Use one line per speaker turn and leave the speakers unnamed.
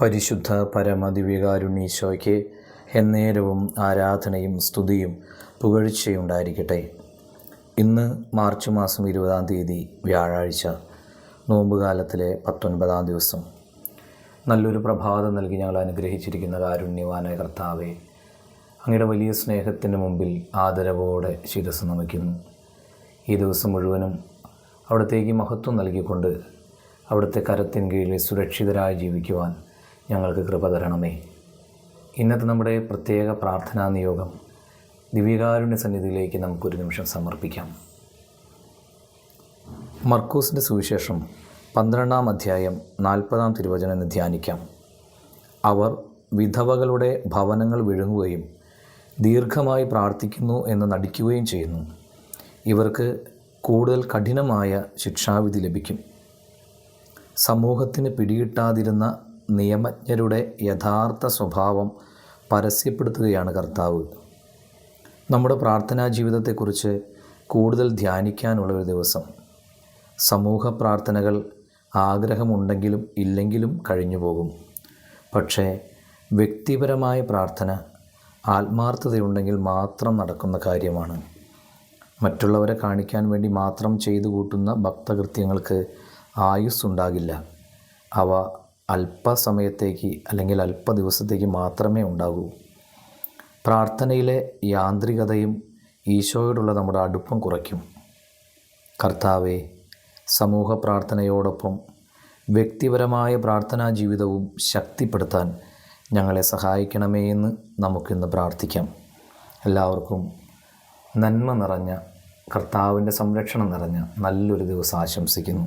പരിശുദ്ധ പരമദിവികാരുണീശോയ്ക്ക് എന്നേരവും ആരാധനയും സ്തുതിയും പുകഴ്ചയുണ്ടായിരിക്കട്ടെ. ഇന്ന് മാർച്ച് മാസം ഇരുപതാം തീയതി വ്യാഴാഴ്ച നോമ്പുകാലത്തിലെ പത്തൊൻപതാം ദിവസം. നല്ലൊരു പ്രഭാതം നൽകി ഞങ്ങൾ അനുഗ്രഹിച്ചിരിക്കുന്ന കാരുണ്യവാന കർത്താവെ അങ്ങയുടെ വലിയ സ്നേഹത്തിന് മുമ്പിൽ ആദരവോടെ ശിരസ് നമിക്കുന്നു. ഈ ദിവസം മുഴുവനും അവിടത്തേക്ക് മഹത്വം നൽകിക്കൊണ്ട് അവിടുത്തെ കരത്തിൻ കീഴിൽ സുരക്ഷിതരായി ജീവിക്കുവാൻ ഞങ്ങൾക്ക് കൃപ തരണമേ. ഇന്നത്തെ നമ്മുടെ പ്രത്യേക പ്രാർത്ഥനാ നിയോഗം ദിവ്യകാരുണ്യ സന്നിധിയിലേക്ക് നമുക്കൊരു നിമിഷം സമർപ്പിക്കാം. മർക്കൂസിന്റെ സുവിശേഷം പന്ത്രണ്ടാം അധ്യായം നാൽപ്പതാം തിരുവചനം ധ്യാനിക്കാം. അവർ വിധവകളുടെ ഭവനങ്ങൾ വിഴുങ്ങുകയും ദീർഘമായി പ്രാർത്ഥിക്കുന്നു എന്ന് നടിക്കുകയും ചെയ്യുന്നു. ഇവർക്ക് കൂടുതൽ കഠിനമായ ശിക്ഷാവിധി ലഭിക്കും. സമൂഹത്തിന് പിടികിട്ടാതിരുന്ന നിയമജ്ഞരുടെ യഥാർത്ഥ സ്വഭാവം പരസ്യപ്പെടുത്തുകയാണ് കർത്താവ്. നമ്മുടെ പ്രാർത്ഥനാ ജീവിതത്തെക്കുറിച്ച് കൂടുതൽ ധ്യാനിക്കാനുള്ള ഒരു ദിവസം. സമൂഹ പ്രാർത്ഥനകൾ ആഗ്രഹമുണ്ടെങ്കിലും ഇല്ലെങ്കിലും കഴിഞ്ഞു പോകും. പക്ഷേ വ്യക്തിപരമായ പ്രാർത്ഥന ആത്മാർത്ഥതയുണ്ടെങ്കിൽ മാത്രം നടക്കുന്ന കാര്യമാണ്. മറ്റുള്ളവരെ കാണിക്കാൻ വേണ്ടി മാത്രം ചെയ്തു കൂട്ടുന്ന ഭക്തകൃത്യങ്ങൾക്ക് ആയുസ് ഉണ്ടാകില്ല അവ അല്പസമയത്തേക്ക് അല്ലെങ്കിൽ അല്പ ദിവസത്തേക്ക് മാത്രമേ ഉണ്ടാകൂ. പ്രാർത്ഥനയിലെ യാന്ത്രികതയും ഈശോയോടുള്ള നമ്മുടെ അടുപ്പം കുറയ്ക്കും. കർത്താവെ സമൂഹ പ്രാർത്ഥനയോടൊപ്പം വ്യക്തിപരമായ പ്രാർത്ഥനാ ജീവിതവും ശക്തിപ്പെടുത്താൻ ഞങ്ങളെ സഹായിക്കണമേ എന്ന് നമുക്കിന്ന് പ്രാർത്ഥിക്കാം. എല്ലാവർക്കും നന്മ നിറഞ്ഞ കർത്താവിന്റെ സംരക്ഷണം നിറഞ്ഞ നല്ലൊരു ദിവസം ആശംസിക്കുന്നു.